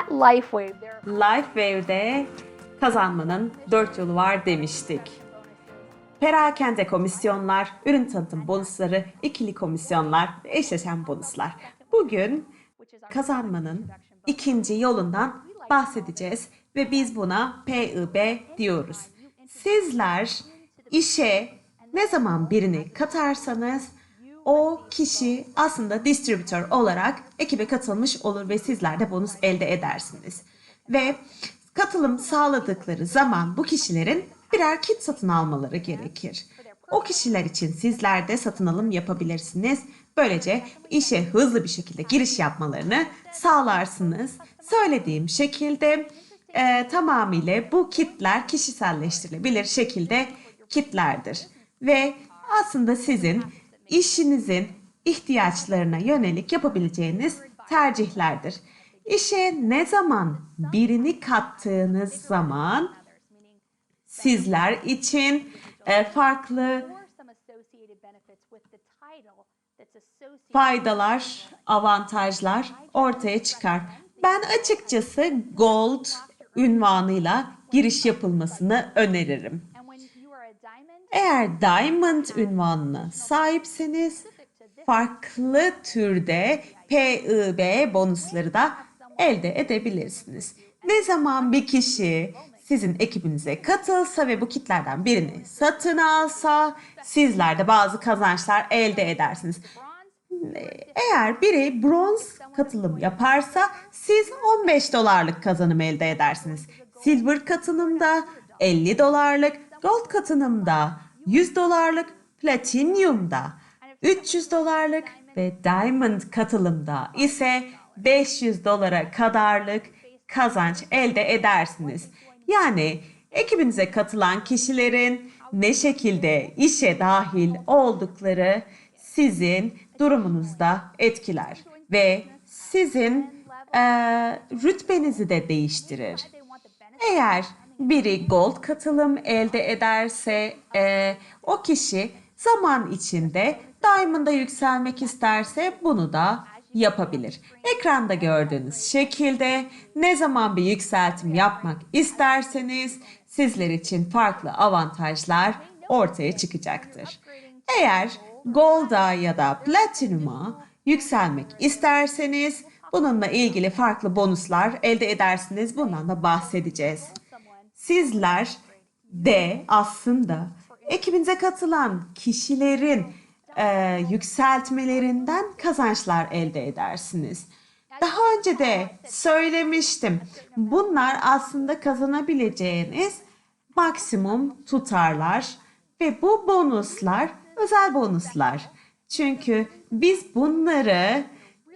At LifeWave, there are Lifewave'de kazanmanın dört yolu var demiştik. Perakende komisyonlar, ürün tanıtım bonusları, ikili komisyonlar ve eşleşen bonuslar. Bugün kazanmanın ikinci yolundan bahsedeceğiz ve biz buna PIB diyoruz. Sizler işe ne zaman birini katarsanız o kişi aslında distribütör olarak ekibe katılmış olur ve sizler de bonus elde edersiniz. Ve katılım sağladıkları zaman bu kişilerin birer kit satın almaları gerekir. O kişiler için sizler de satın alım yapabilirsiniz. Böylece işe hızlı bir şekilde giriş yapmalarını sağlarsınız. Söylediğim şekilde e, tamamıyla bu kitler kişiselleştirilebilir şekilde kitlerdir. Ve aslında sizin işinizin ihtiyaçlarına yönelik yapabileceğiniz tercihlerdir. İşe ne zaman birini kattığınız zaman sizler için e, farklı faydalar, avantajlar ortaya çıkar. Ben açıkçası Gold ünvanıyla giriş yapılmasını öneririm. Eğer Diamond ünvanına sahipseniz farklı türde PIB bonusları da elde edebilirsiniz. Ne zaman bir kişi sizin ekibinize katılsa ve bu kitlerden birini satın alsa sizler de bazı kazançlar elde edersiniz. Eğer biri bronz katılım yaparsa siz 15 dolarlık kazanım elde edersiniz. Silver katılımda 50 dolarlık, gold katılımda 100 dolarlık, platinumda 300 dolarlık ve diamond katılımda ise 500 dolara kadarlık kazanç elde edersiniz. Yani ekibinize katılan kişilerin ne şekilde işe dahil oldukları sizin durumunuzda etkiler ve sizin eee, rütbenizi de değiştirir. Eğer biri gold katılım elde ederse eee, o kişi zaman içinde diamond'a yükselmek isterse bunu da yapabilir. Ekranda gördüğünüz şekilde ne zaman bir yükseltim yapmak isterseniz sizler için farklı avantajlar ortaya çıkacaktır. Eğer Gold'a ya da Platinum'a yükselmek isterseniz bununla ilgili farklı bonuslar elde edersiniz. Bundan da bahsedeceğiz. Sizler de aslında ekibinize katılan kişilerin e, yükseltmelerinden kazançlar elde edersiniz. Daha önce de söylemiştim. Bunlar aslında kazanabileceğiniz maksimum tutarlar ve bu bonuslar özel bonuslar. Çünkü biz bunları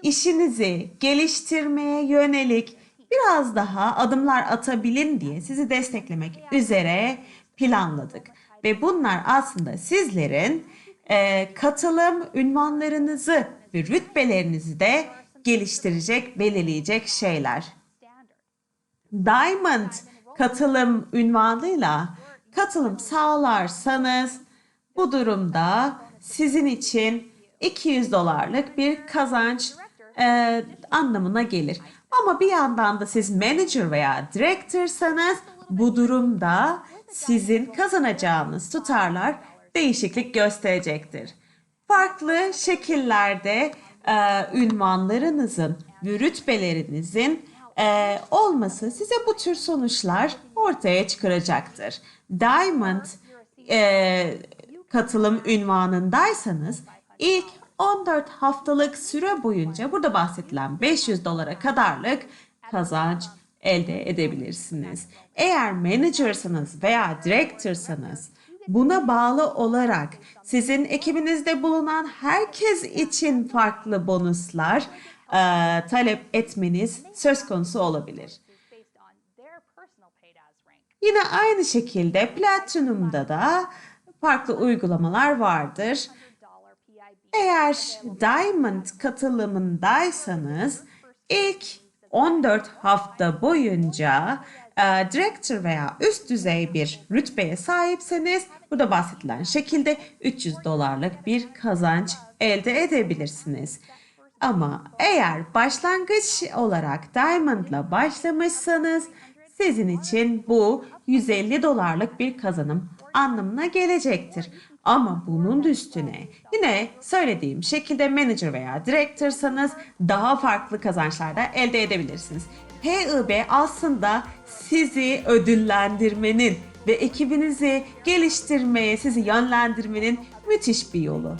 işinizi geliştirmeye yönelik biraz daha adımlar atabilin diye sizi desteklemek üzere planladık. Ve bunlar aslında sizlerin e, katılım ünvanlarınızı ve rütbelerinizi de geliştirecek, belirleyecek şeyler. Diamond katılım ünvanıyla katılım sağlarsanız bu durumda sizin için 200 dolarlık bir kazanç e, anlamına gelir. Ama bir yandan da siz manager veya director'sanız bu durumda sizin kazanacağınız tutarlar değişiklik gösterecektir. Farklı şekillerde e, ünvanlarınızın rütbelerinizin e, olması size bu tür sonuçlar ortaya çıkaracaktır. Diamond e, katılım ünvanındaysanız ilk 14 haftalık süre boyunca burada bahsedilen 500 dolara kadarlık kazanç elde edebilirsiniz. Eğer managersanız veya directorsanız buna bağlı olarak sizin ekibinizde bulunan herkes için farklı bonuslar e, talep etmeniz söz konusu olabilir. Yine aynı şekilde Platinum'da da farklı uygulamalar vardır. Eğer Diamond katılımındaysanız ilk 14 hafta boyunca e, director veya üst düzey bir rütbeye sahipseniz burada bahsedilen şekilde 300 dolarlık bir kazanç elde edebilirsiniz. Ama eğer başlangıç olarak Diamond'la başlamışsanız sizin için bu 150 dolarlık bir kazanım anlamına gelecektir. Ama bunun üstüne yine söylediğim şekilde manager veya director'sanız daha farklı kazançlar da elde edebilirsiniz. HIB aslında sizi ödüllendirmenin ve ekibinizi geliştirmeye, sizi yönlendirmenin müthiş bir yolu.